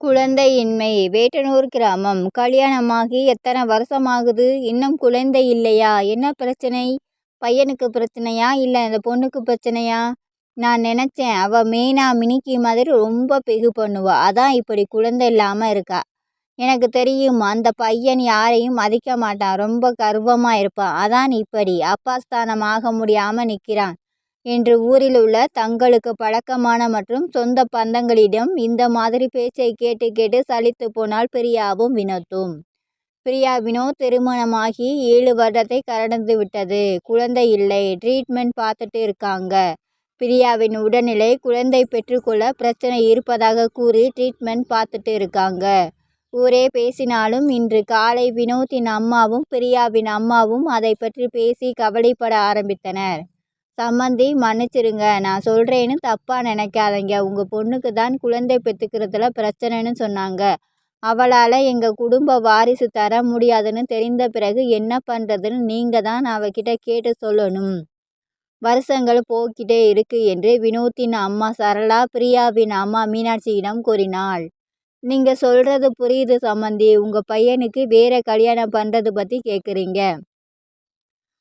குழந்தையின்மை வேட்டனூர் கிராமம். கல்யாணமாகி எத்தனை வருஷமாகுது? இன்னும் குழந்தை இல்லையா? என்ன பிரச்சனை? பையனுக்கு பிரச்சனையா? இல்லை அந்த பொண்ணுக்கு பிரச்சனையா? நான் நினச்சேன். அவள் மீனா மினிக்கி மாதிரி ரொம்ப பெகு பண்ணுவா. அதான் இப்படி குழந்தை இல்லாமல் இருக்கா. எனக்கு தெரியும் அந்த பையன் யாரையும் மதிக்க மாட்டான். ரொம்ப கர்வமாக இருப்பான். அதான் இப்படி. அப்பா ஸ்தானம் ஆக முடியாமல் நிற்கிறான் என்று ஊரில் உள்ள தங்களுக்கு பழக்கமான மற்றும் சொந்த பந்தங்களிடம் இந்த மாதிரி பேச்சை கேட்டு கேட்டு சலித்து போனால் பிரியாவும் வினோத்தும். பிரியா வினோத் திருமணமாகி ஏழு வருடத்தை கடந்து விட்டது. குழந்தை இல்லை. ட்ரீட்மெண்ட் பார்த்துட்டு இருக்காங்க. பிரியாவின் உடல்நிலை குழந்தை பெற்றுக்கொள்ள பிரச்சனை இருப்பதாக கூறி ட்ரீட்மெண்ட் பார்த்துட்டு இருக்காங்க. ஊரே பேசினாலும் இன்று காலை வினோத்தின் அம்மாவும் பிரியாவின் அம்மாவும் அதை பற்றி பேசி கவலைப்பட ஆரம்பித்தனர். சம்மந்தி மன்னிச்சிடுங்க. நான் சொல்கிறேன்னு தப்பாக நினைக்காதீங்க. உங்கள் பொண்ணுக்கு தான் குழந்தை பெற்றுக்கிறதுல பிரச்சனைன்னு சொன்னாங்க. அவளால் எங்கள் குடும்ப வாரிசு தர முடியாதுன்னு தெரிந்த பிறகு என்ன பண்ணுறதுன்னு நீங்கள் தான் அவகிட்ட கேட்டு சொல்லணும். வருஷங்கள் போக்கிட்டே இருக்கு என்று வினோத்தின் அம்மா சரளா பிரியாவின் அம்மா மீனாட்சியிடம் கூறினாள். நீங்கள் சொல்கிறது புரியுது சம்மந்தி. உங்கள் பையனுக்கு வேற கல்யாணம் பண்ணுறது பற்றி கேட்குறீங்க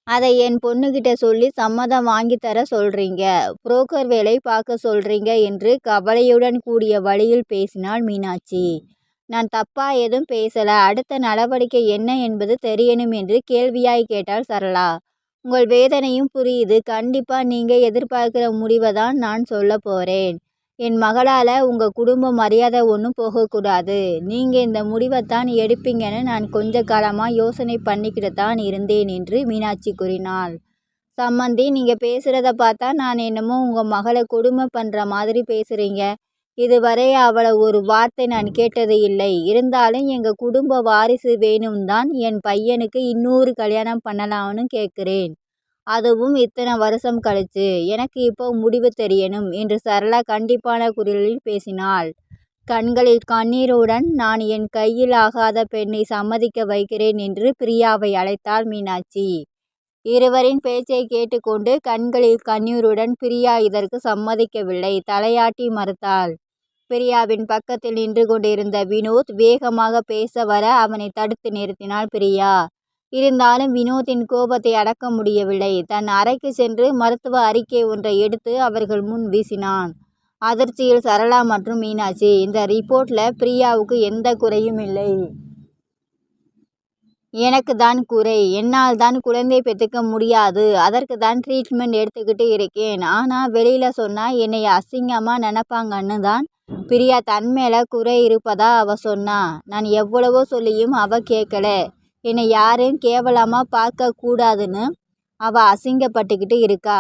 அதை என் பொண்ணுக்கிட்ட சொல்லி சம்மதம் வாங்கித்தர தர சொல்கிறீங்க புரோக்கர் வேலை பார்க்க சொல்கிறீங்க என்று கவலையுடன் கூடிய வழியில் பேசினாள் மீனாட்சி. நான் தப்பாக எதுவும் பேசலை. அடுத்த நடவடிக்கை என்ன என்பது தெரியணும் என்று கேள்வியாய் கேட்டாள் சரளா. உங்கள் வேதனையும் புரியுது. கண்டிப்பாக நீங்கள் எதிர்பார்க்கிற முடிவை தான் நான் சொல்ல போகிறேன் என் மகளால் உங்கள் குடும்ப மரியாதை ஒன்றும் போகக்கூடாது. நீங்கள் இந்த முடிவைத்தான் எடுப்பீங்கன்னு நான் கொஞ்ச காலமாக யோசனை பண்ணிக்கிட்டு தான் இருந்தேன் என்று மீனாட்சி கூறினாள். சம்மந்தி நீங்கள் பேசுகிறத பார்த்தா நான் என்னமோ உங்கள் மகளை கொடுமை பண்ணுற மாதிரி பேசுகிறீங்க இதுவரை அவளை ஒரு வார்த்தை நான் கேட்டது இல்லை. இருந்தாலும் எங்கள் குடும்ப வாரிசு வேணும் தான் என் பையனுக்கு இன்னொரு கல்யாணம் பண்ணலாம்னு கேட்குறேன். அதுவும் இத்தனை வருஷம் கழிச்சு. எனக்கு இப்போ முடிவு தெரியணும் என்று சரளா கண்டிப்பான குரலில் பேசினாள். கண்களில் கண்ணீருடன் நான் என் கையில் ஆகாத பெண்ணை சம்மதிக்க வைக்கிறேன் என்று பிரியாவை அழைத்தாள் மீனாட்சி. இருவரின் பேச்சை கேட்டுக்கொண்டு கண்களில் கண்ணீருடன் பிரியா இதற்கு சம்மதிக்கவில்லை. தலையாட்டி மறுத்தாள். பிரியாவின் பக்கத்தில் நின்று கொண்டிருந்த வினோத் வேகமாக பேச வர அவனை தடுத்து நிறுத்தினாள் பிரியா. இருந்தாலும் வினோத்தின் கோபத்தை அடக்க முடியவில்லை. தன் அறைக்கு சென்று மருத்துவ அறிக்கை ஒன்றை எடுத்து அவர்கள் முன் வீசினான். அதிர்ச்சியில் சரளா மற்றும் மீனாட்சி இந்த ரிப்போர்ட்ல பிரியாவுக்கு எந்த குறையும் இல்லை. எனக்கு தான் குறை. என்னால் தான் குழந்தை பெற்றுக்க முடியாது. அதற்கு தான் ட்ரீட்மெண்ட் எடுத்துக்கிட்டு இருக்கேன். ஆனால் வெளியில் சொன்னால் என்னை அசிங்கமாக நினப்பாங்கன்னு தான் பிரியா தன் மேலே குறை இருப்பதா அவ சொன்னா. நான் எவ்வளவோ சொல்லியும் அவ கேட்கல என்னை யாரும் கேவலமாக பார்க்கக்கூடாதுன்னு அவள் அசிங்கப்பட்டுக்கிட்டு இருக்கா.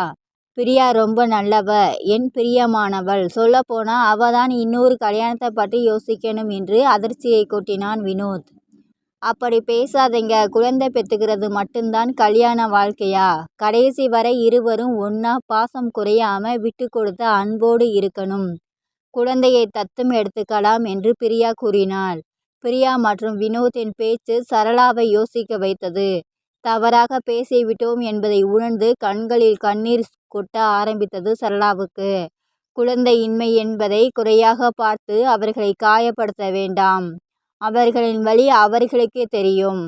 பிரியா ரொம்ப நல்லவ என் பிரியமானவள். சொல்லப்போனால் அவள் தான் இன்னொரு கல்யாணத்தை பற்றி யோசிக்கணும் என்று அதிர்ச்சியை கொட்டினான் வினோத். அப்படி பேசாதீங்க குழந்தை பெற்றுக்கிறது மட்டும்தான் கல்யாண வாழ்க்கையா? கடைசி வரை இருவரும் ஒன்றா பாசம் குறையாம விட்டு கொடுத்த அன்போடு இருக்கணும். குழந்தையை தத்தும் எடுத்துக்கலாம் என்று பிரியா கூறினாள். பிரியா மற்றும் வினோத்தின் பேச்சு சரளாவை யோசிக்க வைத்தது. தவறாக பேசிவிட்டோம் என்பதை உணர்ந்து கண்களில் கண்ணீர் கொட்ட ஆரம்பித்தது சரளாவுக்கு. குழந்தையின்மை என்பதை குறையாக பார்த்து அவர்களை காயப்படுத்த வேண்டாம். அவர்களின் வழி அவர்களுக்கே தெரியும்.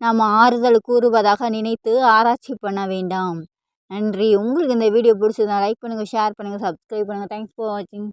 நாம் ஆறுதல் கூறுவதாக நினைத்து ஆராய்ச்சி பண்ண வேண்டாம். நன்றி. உங்களுக்கு இந்த வீடியோ பிடிச்சதுனா லைக் பண்ணுங்கள் ஷேர் பண்ணுங்கள் சப்ஸ்கிரைப் பண்ணுங்கள் தேங்க்ஸ் ஃபார் வாட்சிங்